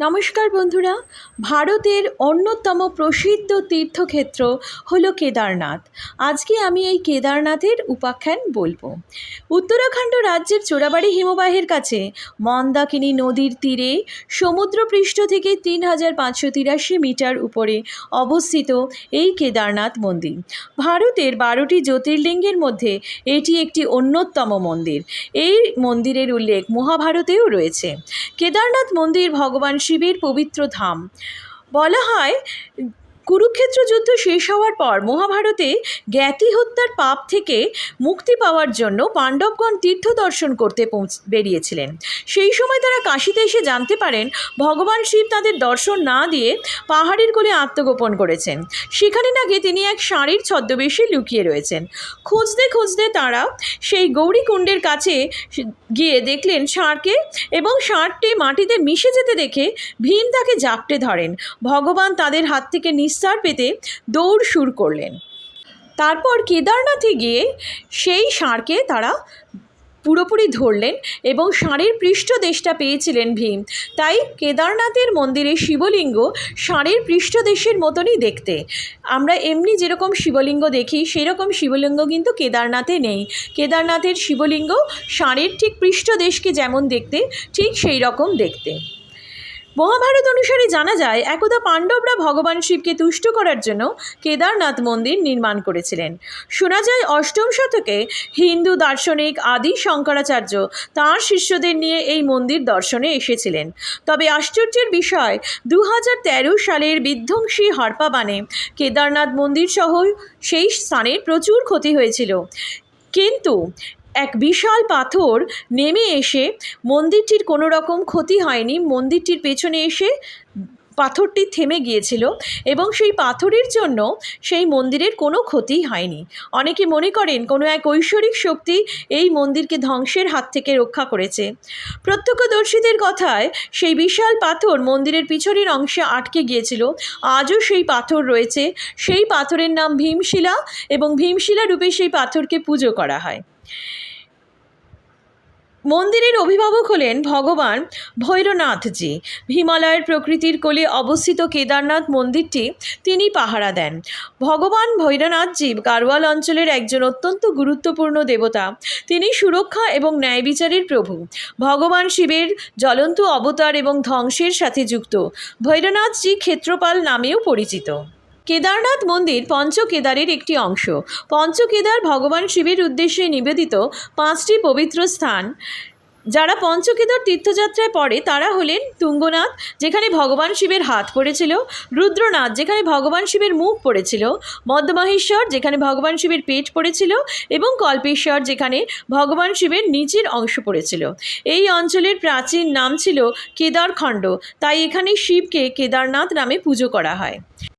নমস্কার বন্ধুরা, ভারতের অন্যতম প্রসিদ্ধ তীর্থক্ষেত্র হলো কেদারনাথ। আজকে আমি এই কেদারনাথের উপাখ্যান বলব। উত্তরাখণ্ড রাজ্যের চোরাবাড়ি হিমবাহের কাছে মন্দাকিনী নদীর তীরে সমুদ্রপৃষ্ঠ থেকে তিন হাজার পাঁচশো তিরাশি মিটার উপরে অবস্থিত এই কেদারনাথ মন্দির। ভারতের বারোটি জ্যোতির্লিঙ্গের মধ্যে এটি একটি অন্যতম মন্দির। এই মন্দিরের উল্লেখ মহাভারতেও রয়েছে। কেদারনাথ মন্দির ভগবান শিবের পবিত্র ধাম। বলা হয় কুরুক্ষেত্র যুদ্ধ শেষ হওয়ার পর মহাভারতে জ্ঞাতি হত্যার পাপ থেকে মুক্তি পাওয়ার জন্য পাণ্ডবগণ তীর্থ দর্শন করতে বেরিয়েছিলেন। সেই সময় তারা কাশিতে এসে জানতে পারেন ভগবান শিব তাদের দর্শন না দিয়ে পাহাড়ের কোলে আত্মগোপন করেছেন। সেখানে নাকি তিনি এক ষাঁড়ের ছদ্মবেশে লুকিয়ে রয়েছেন। খুঁজতে খুঁজতে তারা সেই গৌরীকুণ্ডের কাছে গিয়ে দেখলেন ষাঁড়কে এবং ষাঁড়টি মাটিতে মিশে যেতে দেখে ভীম তাকে জাপটে ধরেন। ভগবান তাদের হাত থেকে নিস্তার পেতে দৌড় শুরু করলেন। তারপর কেদারনাথে গিয়ে সেই ষাঁড়কে তারা পুরোপুরি ধরলেন এবং ষাঁড়ের পৃষ্ঠদেশটা পেয়েছিলেন ভীম। তাই কেদারনাথের মন্দিরে শিবলিঙ্গ ষাঁড়ের পৃষ্ঠদেশের মতনই দেখতে। আমরা এমনি যেরকম শিবলিঙ্গ দেখি, সেরকম শিবলিঙ্গ কিন্তু কেদারনাথে নেই। কেদারনাথের শিবলিঙ্গ ষাঁড়ের ঠিক পৃষ্ঠদেশকে যেমন দেখতে, ঠিক সেই রকম দেখতে। মহাভারত অনুসারে জানা যায়, একদা পাণ্ডবরা ভগবান শিবকে তুষ্ট করার জন্য কেদারনাথ মন্দির নির্মাণ করেছিলেন। শোনা যায়, অষ্টম শতকে হিন্দু দার্শনিক আদি শঙ্করাচার্য তাঁর শিষ্যদের নিয়ে এই মন্দির দর্শনে এসেছিলেন। তবে আশ্চর্যের বিষয় দু হাজার তেরো সালের বিধ্বংসী হরপাবানে কেদারনাথ মন্দির সহ সেই স্থানের প্রচুর ক্ষতি হয়েছিল। কিন্তু এক বিশাল পাথর নেমে এসে মন্দিরটির কোনো রকম ক্ষতি হয়নি। মন্দিরটির পেছনে এসে পাথরটি থেমে গিয়েছিল এবং সেই পাথরের জন্য সেই মন্দিরের কোনো ক্ষতি হয়নি। অনেকে মনে করেন কোনো এক ঐশ্বরিক শক্তি এই মন্দিরকে ধ্বংসের হাত থেকে রক্ষা করেছে। প্রত্যক্ষদর্শীদের কথায় সেই বিশাল পাথর মন্দিরের পিছনের অংশে আটকে গিয়েছিল। আজও সেই পাথর রয়েছে। সেই পাথরের নাম ভীমশিলা এবং ভীমশিলা রূপে সেই পাথরকে পুজো করা হয়। মন্দিরের অভিভাবক হলেন ভগবান ভৈরনাথজি হিমালয়ের প্রকৃতির কোলে অবস্থিত কেদারনাথ মন্দিরটি তিনি পাহারা দেন। ভগবান ভৈরনাথজি গারওয়াল অঞ্চলের একজন অত্যন্ত গুরুত্বপূর্ণ দেবতা। তিনি সুরক্ষা এবং ন্যায় বিচারের প্রভু। ভগবান শিবের জ্বলন্ত অবতার এবং ধ্বংসের সাথে যুক্ত। ভৈরনাথজি ক্ষেত্রপাল নামেও পরিচিত। কেদারনাথ মন্দির পঞ্চকেদারের একটি অংশ। পঞ্চকেদার ভগবান শিবের উদ্দেশ্যে নিবেদিত পাঁচটি পবিত্র স্থান। যারা পঞ্চকেদার তীর্থযাত্রায় পড়ে, তারা হলেন তুঙ্গনাথ, যেখানে ভগবান শিবের হাত পড়েছিল, রুদ্রনাথ, যেখানে ভগবান শিবের মুখ পড়েছিল মদ্যমাহেশ্বর যেখানে ভগবান শিবের পেট পড়েছিল, এবং কল্পেশ্বর, যেখানে ভগবান শিবের নিচের অংশ পড়েছিল। এই অঞ্চলের প্রাচীন নাম ছিল কেদারখণ্ড, তাই এখানে শিবকে কেদারনাথ নামে পুজো করা হয়।